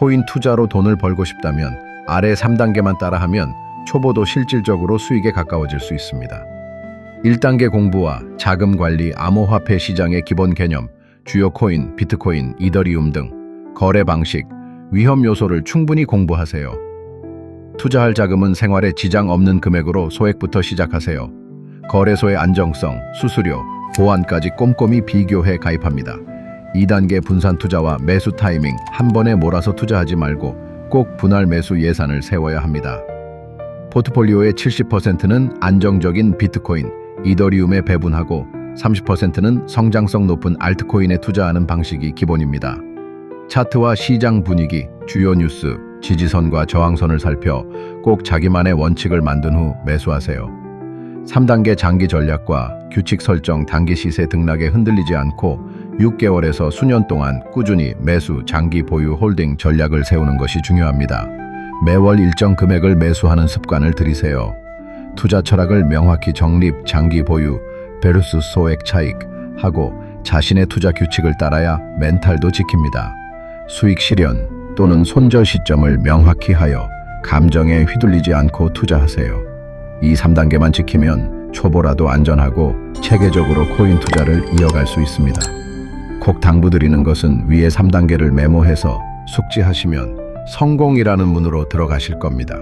코인 투자로 돈을 벌고 싶다면 아래 3단계만 따라하면 초보도 실질적으로 수익에 가까워질 수 있습니다. 1단계 공부와 자금 관리, 암호화폐 시장의 기본 개념, 주요 코인, 비트코인, 이더리움 등 거래 방식, 위험 요소를 충분히 공부하세요. 투자할 자금은 생활에 지장 없는 금액으로 소액부터 시작하세요. 거래소의 안정성, 수수료, 보안까지 꼼꼼히 비교해 가입합니다. 2단계 분산 투자와 매수 타이밍 한 번에 몰아서 투자하지 말고 꼭 분할 매수 예산을 세워야 합니다. 포트폴리오의 70%는 안정적인 비트코인, 이더리움에 배분하고 30%는 성장성 높은 알트코인에 투자하는 방식이 기본입니다. 차트와 시장 분위기, 주요 뉴스, 지지선과 저항선을 살펴 꼭 자기만의 원칙을 만든 후 매수하세요. 3단계 장기 전략과 규칙 설정 단기 시세 등락에 흔들리지 않고 6개월에서 수년 동안 꾸준히 매수, 장기 보유 홀딩 전략을 세우는 것이 중요합니다. 매월 일정 금액을 매수하는 습관을 들이세요. 투자 철학을 명확히 정립, 장기 보유, 베르스 소액 차익 하고 자신의 투자 규칙을 따라야 멘탈도 지킵니다. 수익 실현 또는 손절 시점을 명확히 하여 감정에 휘둘리지 않고 투자하세요. 이 3단계만 지키면 초보라도 안전하고 체계적으로 코인 투자를 이어갈 수 있습니다. 콕 당부드리는 것은 위에 3단계를 메모해서 숙지하시면 성공이라는 문으로 들어가실 겁니다.